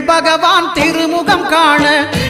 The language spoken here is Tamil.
பகவான் திருமுகம் காண